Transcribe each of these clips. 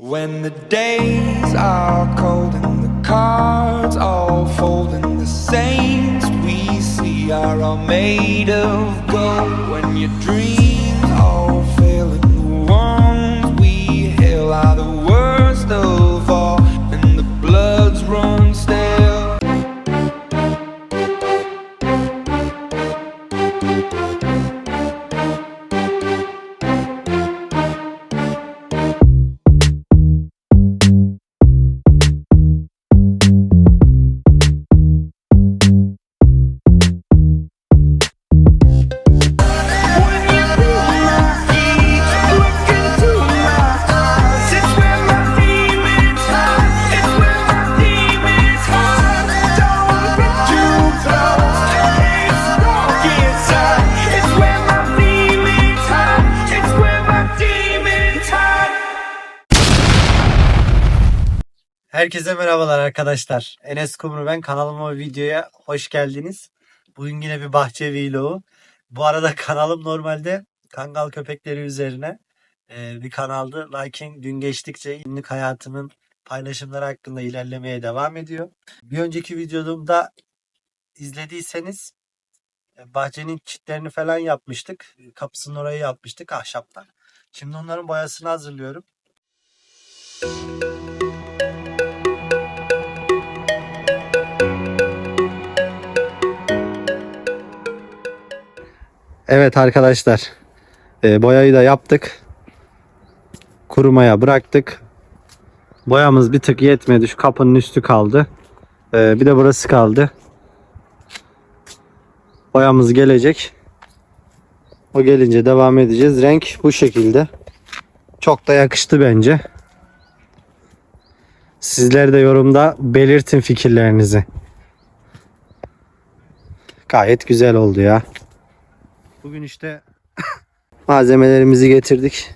When the days are cold and the cards all fold and the saints we see are all made of gold. When your dreams all fail and the ones we hail are the Herkese merhabalar arkadaşlar. Enes Kumru ben. Kanalıma videoya hoş geldiniz. Bugün yine bir bahçe vlogu. Bu arada kanalım normalde kangal köpekleri üzerine e, bir kanaldı. Lakin gün geçtikçe günlük hayatımın paylaşımları hakkında ilerlemeye devam ediyor. Bir önceki videomda izlediyseniz e, bahçenin çitlerini falan yapmıştık. Kapısının orayı yapmıştık ahşaptan. Şimdi onların boyasını hazırlıyorum. Evet arkadaşlar. e, boyayı da yaptık. Kurumaya bıraktık. Boyamız bir tık yetmedi. Şu kapının üstü kaldı. E, bir de burası kaldı. Boyamız gelecek. O gelince devam edeceğiz. Renk bu şekilde. Çok da yakıştı bence. Sizler de yorumda belirtin fikirlerinizi. Gayet güzel oldu ya. Bugün işte malzemelerimizi getirdik.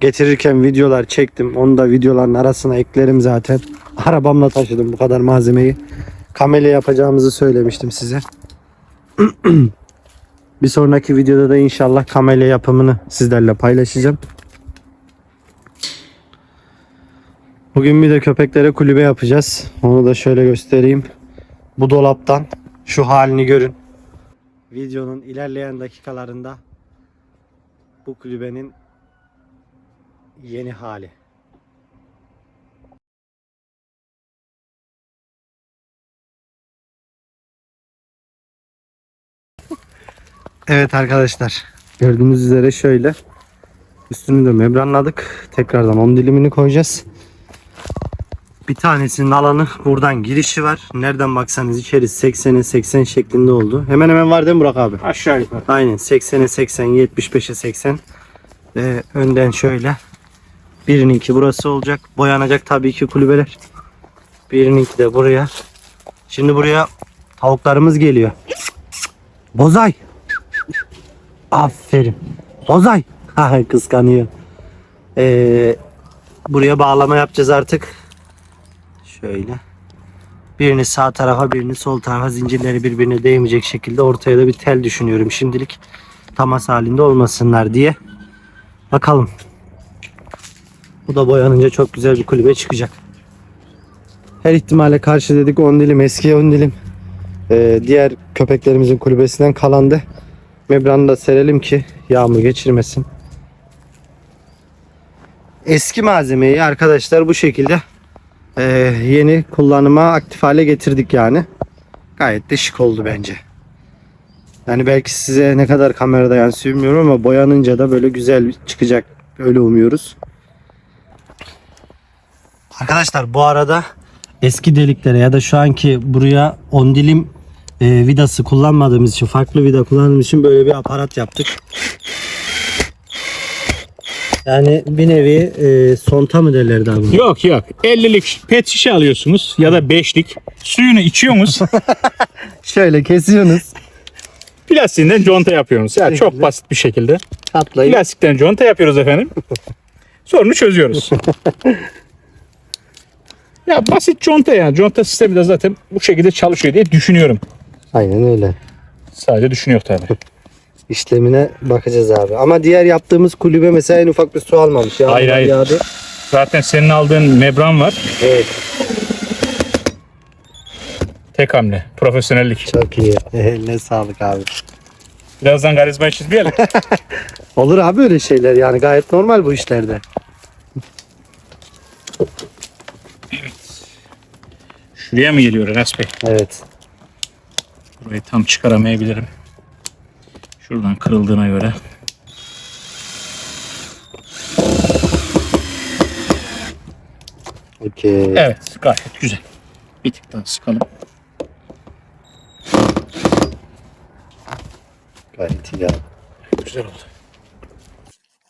Getirirken videolar çektim. Onu da videoların arasına eklerim zaten. Arabamla taşıdım bu kadar malzemeyi. Kamele yapacağımızı söylemiştim size. Bir sonraki videoda da inşallah kamele yapımını sizlerle paylaşacağım. Bugün bir de köpeklere kulübe yapacağız. Onu da şöyle göstereyim. Bu dolaptan şu halini görün. Videonun ilerleyen dakikalarında bu kulübenin yeni hali. Evet arkadaşlar. Gördüğünüz üzere şöyle. Üstünü de membranladık. Tekrardan 10 dilimini koyacağız. Bir tanesinin alanı buradan girişi var. Nereden baksanız içerisi 80'e 80 şeklinde oldu. Hemen hemen var değil mi Burak abi? Aşağı yukarı. Aynen 80'e 80, 75'e 80. Ve önden şöyle. Birininki burası olacak. Boyanacak tabii ki kulübeler. Birininki de buraya. Şimdi buraya tavuklarımız geliyor. Bozay. Aferin. Bozay. Ha, Kıskanıyor. Ee, buraya bağlama yapacağız artık. Şöyle. Birini sağ tarafa birini sol tarafa zincirleri birbirine değmeyecek şekilde ortaya da bir tel düşünüyorum şimdilik. Tamas halinde olmasınlar diye. Bakalım. Bu da boyanınca çok güzel bir kulübe çıkacak. Her ihtimale karşı dedik 10 dilim eski 10 dilim. Ee, diğer köpeklerimizin kulübesinden kalandı. Membranı da serelim ki yağmur geçirmesin. Eski malzemeyi arkadaşlar bu şekilde ee, yeni kullanıma aktif hale getirdik yani. Gayet de şık oldu bence. Yani belki size ne kadar kamerada yansıyor bilmiyorum ama boyanınca da böyle güzel çıkacak. Öyle umuyoruz. Arkadaşlar bu arada eski deliklere ya da şu anki buraya 10 dilim e, vidası kullanmadığımız için farklı vida kullandığımız için böyle bir aparat yaptık. Yani bir nevi e, sonta mı derlerdi abi? Yok yok. 50'lik pet şişe alıyorsunuz ya da 5'lik. Suyunu içiyorsunuz. Şöyle kesiyorsunuz. plastiğinden conta yapıyorsunuz. Yani çok basit bir şekilde. Katlayıp Plastikten conta yapıyoruz efendim. Sorunu çözüyoruz. ya basit conta yani. Conta sistemi de zaten bu şekilde çalışıyor diye düşünüyorum. Aynen öyle. Sadece düşünüyor tabii. İşlemine bakacağız abi. Ama diğer yaptığımız kulübe mesela en ufak bir su almamış. Yağmur Hayır, hayır. Yağdı. Zaten senin aldığın membran var. Evet Tek hamle. Profesyonellik. çok iyi. Eline sağlık abi. Birazdan karizmayı çizmeyelim. Olur abi öyle şeyler yani gayet normal bu işlerde. Şuraya mı geliyor Enes Bey? Evet. Burayı tam çıkaramayabilirim. Şuradan kırıldığına göre. Okey. Evet gayet güzel. Bir tık daha sıkalım. Gayet iyi abi. Güzel oldu.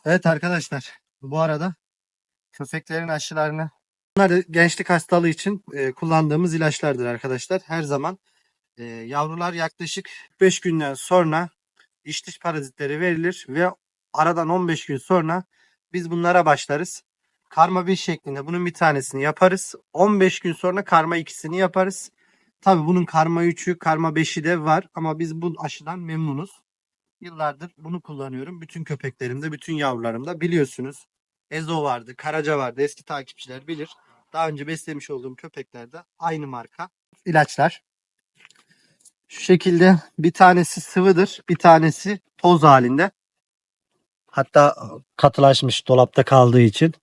Evet arkadaşlar bu arada köpeklerin aşılarını bunlar da gençlik hastalığı için e, kullandığımız ilaçlardır arkadaşlar. Her zaman e, yavrular yaklaşık 5 günden sonra iç dış parazitleri verilir ve aradan 15 gün sonra biz bunlara başlarız. Karma bir şeklinde bunun bir tanesini yaparız. 15 gün sonra karma ikisini yaparız. Tabi bunun karma 3'ü, karma 5'i de var ama biz bu aşıdan memnunuz. Yıllardır bunu kullanıyorum. Bütün köpeklerimde, bütün yavrularımda biliyorsunuz. Ezo vardı, Karaca vardı. Eski takipçiler bilir. Daha önce beslemiş olduğum köpeklerde aynı marka ilaçlar. Şu şekilde bir tanesi sıvıdır, bir tanesi toz halinde. Hatta katılaşmış dolapta kaldığı için.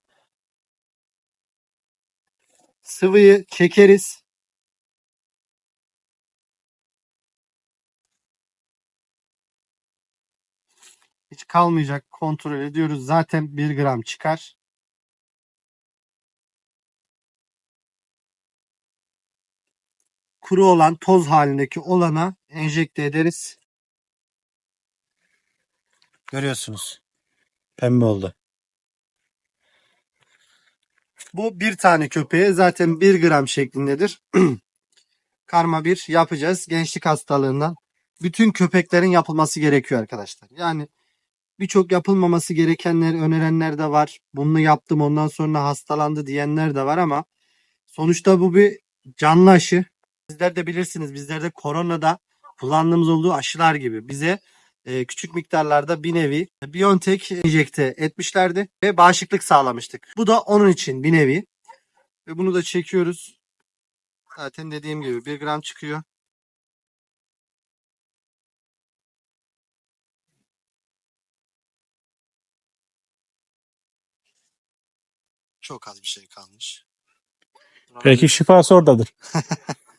Sıvıyı çekeriz. Hiç kalmayacak kontrol ediyoruz. Zaten 1 gram çıkar. Kuru olan toz halindeki olana enjekte ederiz. Görüyorsunuz. Pembe oldu. Bu bir tane köpeğe zaten 1 gram şeklindedir. Karma 1 yapacağız. Gençlik hastalığından. Bütün köpeklerin yapılması gerekiyor arkadaşlar. Yani birçok yapılmaması gerekenler önerenler de var. Bunu yaptım ondan sonra hastalandı diyenler de var ama sonuçta bu bir canlı aşı. Sizler de bilirsiniz bizlerde koronada kullandığımız olduğu aşılar gibi bize e, küçük miktarlarda bir nevi Biontech enjekte etmişlerdi ve bağışıklık sağlamıştık. Bu da onun için bir nevi. Ve bunu da çekiyoruz. Zaten dediğim gibi 1 gram çıkıyor. Çok az bir şey kalmış. Belki şifası oradadır.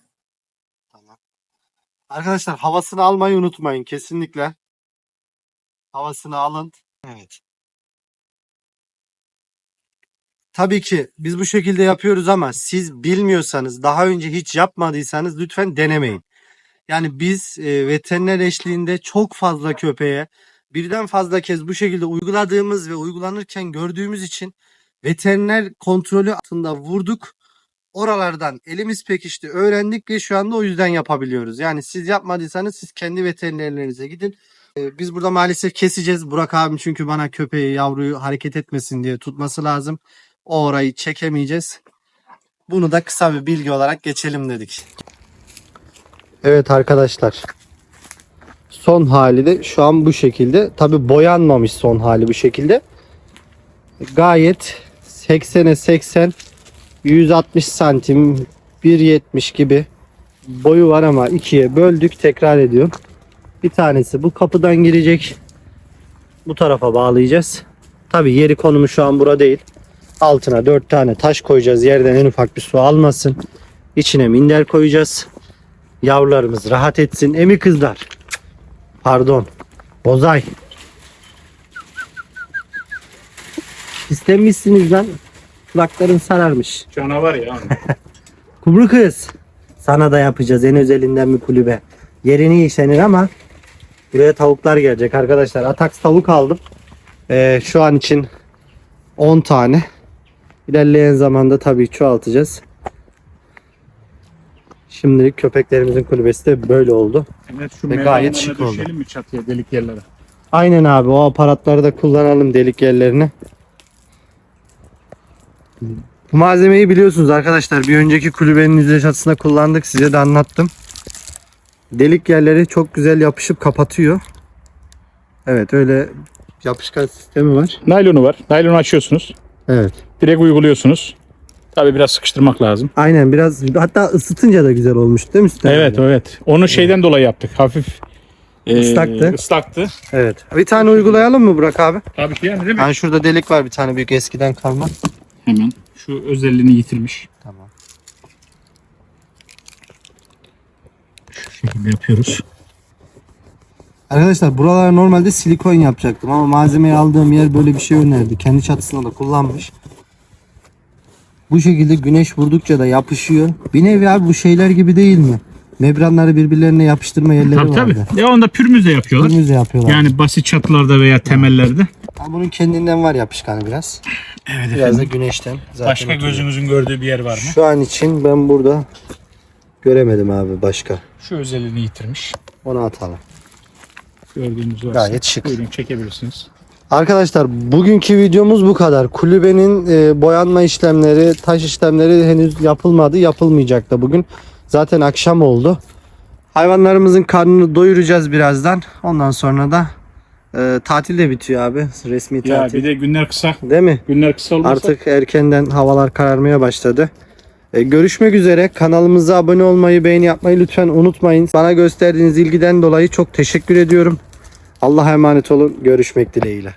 Arkadaşlar havasını almayı unutmayın kesinlikle. Havasını alın. Evet. Tabii ki biz bu şekilde yapıyoruz ama siz bilmiyorsanız, daha önce hiç yapmadıysanız lütfen denemeyin. Yani biz e, veteriner eşliğinde çok fazla köpeğe birden fazla kez bu şekilde uyguladığımız ve uygulanırken gördüğümüz için veteriner kontrolü altında vurduk. Oralardan elimiz pekişti, öğrendik ve şu anda o yüzden yapabiliyoruz. Yani siz yapmadıysanız siz kendi veterinerlerinize gidin. Ee, Biz burada maalesef keseceğiz. Burak abim çünkü bana köpeği, yavruyu hareket etmesin diye tutması lazım. O orayı çekemeyeceğiz. Bunu da kısa bir bilgi olarak geçelim dedik. Evet arkadaşlar. Son hali de şu an bu şekilde. Tabi boyanmamış son hali bu şekilde. Gayet 80'e 80 160 santim 1.70 gibi boyu var ama ikiye böldük tekrar ediyorum. Bir tanesi bu kapıdan girecek. Bu tarafa bağlayacağız. Tabi yeri konumu şu an bura değil. Altına 4 tane taş koyacağız. Yerden en ufak bir su almasın. İçine minder koyacağız. Yavrularımız rahat etsin. Emi kızlar. Pardon. Bozay. İstemişsiniz lan. Kulakların sararmış. Canavar ya. Kumru kız. Sana da yapacağız en özelinden bir kulübe. Yerini işlenir ama buraya tavuklar gelecek arkadaşlar. Ataks tavuk aldım. Ee, şu an için 10 tane. İlerleyen zamanda tabii çoğaltacağız. Şimdilik köpeklerimizin kulübesi de böyle oldu. Evet şu Ve gayet şık oldu. mi çatıya delik yerlere? Aynen abi o aparatları da kullanalım delik yerlerini. Bu malzemeyi biliyorsunuz arkadaşlar. Bir önceki kulübenin yüzey çatısında kullandık. Size de anlattım. Delik yerleri çok güzel yapışıp kapatıyor. Evet öyle yapışkan sistemi var. Naylonu var. Naylonu açıyorsunuz. Evet. Direkt uyguluyorsunuz. Tabii biraz sıkıştırmak lazım. Aynen biraz hatta ısıtınca da güzel olmuş değil mi Üstad Evet evet. Onu şeyden dolayı yaptık. Hafif e, Islaktı. ıslaktı. Evet. Bir tane uygulayalım mı Burak abi? Tabii ki yani değil mi? Yani şurada delik var bir tane büyük eskiden kalma. Hemen. Şu özelliğini yitirmiş. Tamam. Şu şekilde yapıyoruz. Arkadaşlar buralara normalde silikon yapacaktım ama malzemeyi aldığım yer böyle bir şey önerdi. Kendi çatısına da kullanmış. Bu şekilde güneş vurdukça da yapışıyor. Bir nevi abi bu şeyler gibi değil mi? Membranları birbirlerine yapıştırma yerleri Tabii tabii. vardı. Ya onda pürmüz de yapıyorlar. Pürmüz de yapıyorlar. Yani basit çatılarda veya temellerde. Ama bunun kendinden var yapışkanı biraz. Evet Biraz da güneşten. Zaten Başka oturuyor. gözünüzün gördüğü bir yer var mı? Şu an için ben burada göremedim abi başka. Şu özelliğini yitirmiş. Onu atalım. Gördüğünüz varsa. Gayet şık. Buyurun çekebilirsiniz. Arkadaşlar bugünkü videomuz bu kadar. Kulübenin e, boyanma işlemleri, taş işlemleri henüz yapılmadı. Yapılmayacak da bugün. Zaten akşam oldu. Hayvanlarımızın karnını doyuracağız birazdan. Ondan sonra da e, tatil de bitiyor abi. Resmi Ya tatil. bir de günler kısa. Değil mi? Günler kısa olmasa Artık erkenden havalar kararmaya başladı. E, görüşmek üzere. Kanalımıza abone olmayı, beğeni yapmayı lütfen unutmayın. Bana gösterdiğiniz ilgiden dolayı çok teşekkür ediyorum. Allah'a emanet olun. Görüşmek dileğiyle.